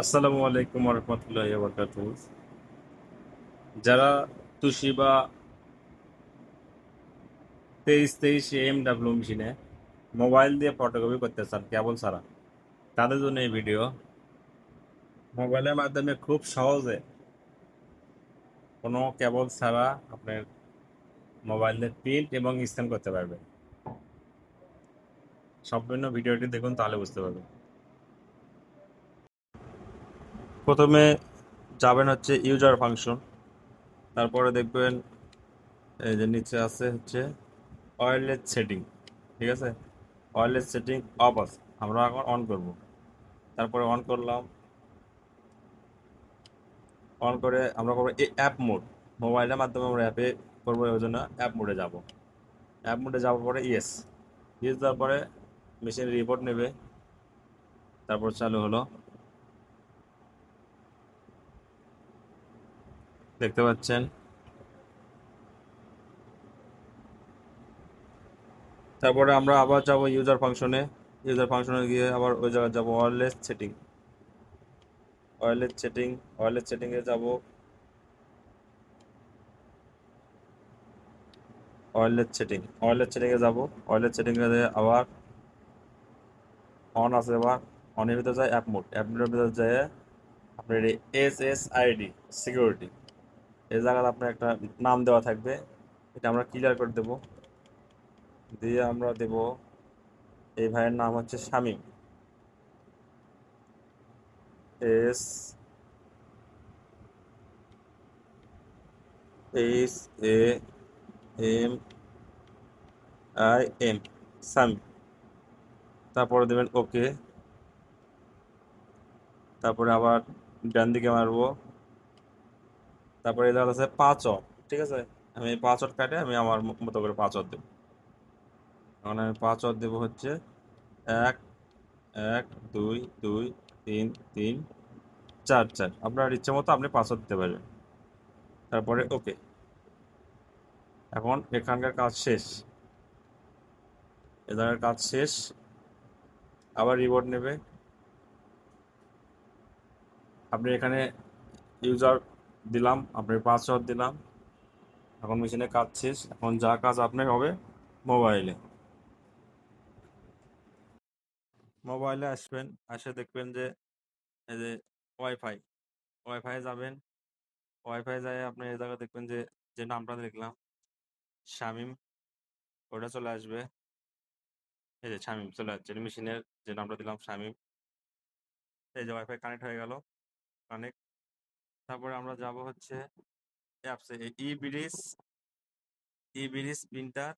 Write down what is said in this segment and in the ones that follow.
আসসালামু আলাইকুম রহমতুল্লাহ বরকাত যারা তুশিবা তেইশ তেইশ এম ডাব্লিউ মেশিনে মোবাইল দিয়ে ফটোকপি করতে চান, কেবল ছাড়া তাদের জন্য এই ভিডিও মোবাইলের মাধ্যমে খুব সহজে কোনো কেবল ছাড়া আপনার মোবাইলে প্রিন্ট এবং স্ক্যান করতে পারবেন। সম্পূর্ণ ভিডিওটি দেখুন, তাহলে বুঝতে পারবেন। প্রথমে যাবেন হচ্ছে ইউজার ফাংশন তারপরে দেখবেন এই যে নিচে আছে হচ্ছে ওয়্যারলেস সেটিং ঠিক আছে? ওয়্যারলেস সেটিং অফ আছে, আমরা এখন অন করব। তারপরে অন করলাম অন করে আমরা করব এই অ্যাপ মোড মোবাইলের মাধ্যমে আমরা অ্যাপে করব ওই জন্য অ্যাপ মোডে যাব। অ্যাপ মোডে যাওয়ার পরে ইয়েস ইয়েস দেওয়ার পরে মেশিন রিপোর্ট নেবে, তারপর চালু হলো। দেখতে পাচ্ছেন। তারপরে আমরা আবার যাব ইউজার ফাংশনে ইউজার ফাংশনে গিয়ে আবার ওই জায়গায় যাব wireless setting wireless setting wireless সেটিংয়ে যাব। ওয়্যারলেস সেটিং ওয়্যারলেস সেটিংয়ে যাব। ওয়্যারলেস সেটিংয়ে আবার অন আছে আবার অনের ভিতরে যায় অ্যাপ মোড অ্যাপ মোডের ভিতরে যায় আপনার এস এস আইডি সিকিউরিটি এই জায়গায় আপনার একটা নাম দেওয়া থাকবে। এটা আমরা ক্লিয়ার করে দেব। দিয়ে আমরা দেব, এই ভাইয়ের নাম হচ্ছে Shamim. S H A, M, I, M, Shamim. তারপরে দেবেন ওকে। তারপরে আবার ডান দিকে মারবো। তারপরে এটা আছে পাঁচ অট ঠিক আছে? আমি পাঁচ অট কাটে, আমি আমার মতো করে পাঁচ অট দেবো। এখন আমি পাঁচ অট দেবো হচ্ছে এক এক, দুই দুই, তিন তিন, চার চার। আপনার ইচ্ছে মতো আপনি পাঁচ অট দিতে পারবেন তারপরে ওকে। এখন এখানকার কাজ শেষ। এখানকার কাজ শেষ। আবার রিবোর্ড নেবে। আপনি এখানে ইউজার দিলাম আপনার পাসওয়ার্ড দিলাম। এখন মেশিনে কাজ শেষ, এখন যা কাজ আপনার হবে মোবাইলে। মোবাইলে আসবেন, আসে দেখবেন যে, এই যে ওয়াইফাই ওয়াইফাই যাবেন। ওয়াইফাই যায় আপনি এই জায়গায় দেখবেন যে যে নামটা দেখলাম, শামিম, ওটা চলে আসবে। এই যে শামিম চলে আসছে মেশিনের যে নামটা দিলাম, শামিম। এই যে ওয়াইফাই কানেক্ট হয়ে গেল, কানেক্ট। তারপরে আমরা যাব হচ্ছে অ্যাপসে E bridge E bridge printer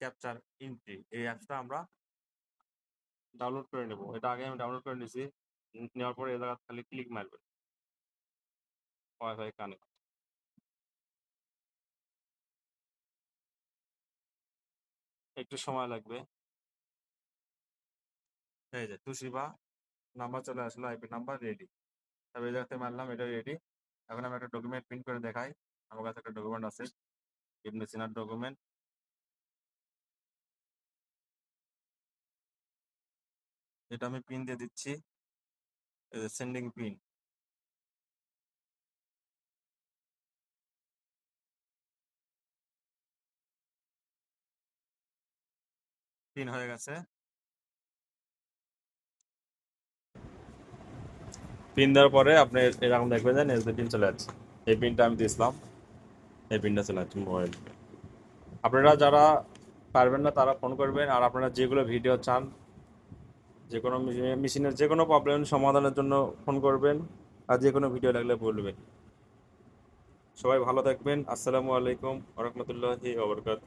capture entry এই অ্যাপসটা আমরা ডাউনলোড করে নেব। এটা আগে আমি ডাউনলোড করে নিয়েছি নেওয়ার পরে জায়গা খালি ক্লিক মারবেন ওয়াইফাই কানেক্ট একটু সময় লাগবে। এই যে, তুষিবা নাম্বার চলে আসলো আইপি নাম্বার রেডি তবে মারলাম এটা রেডি এখন আমি একটা ডকুমেন্ট প্রিন্ট করে দেখাই। আমার কাছে একটা ডকুমেন্ট আছে। ইবনে সিনার ডকুমেন্ট এটা আমি পিন দিয়ে দিচ্ছি। সেন্ডিং পিন পিন হয়ে গেছে। পিন দেওয়ার পরে আপনি এরকম দেখবেন যে নেক্সট পিন চলে যাচ্ছে। এই পিনটা আমি দিয়েছিলাম। এই পিনটা চলে যাচ্ছে মোবাইল আপনারা যারা পারবেন না, তারা ফোন করবেন। আর আপনারা যেগুলো ভিডিও চান, যে কোনো মেশিনের যে কোনো প্রবলেম সমাধানের জন্য ফোন করবেন। আর যে কোনো ভিডিও লাগলে বলবেন। সবাই ভালো থাকবেন। আসসালামু আলাইকুম রহমতুল্লাহি ওবরকাত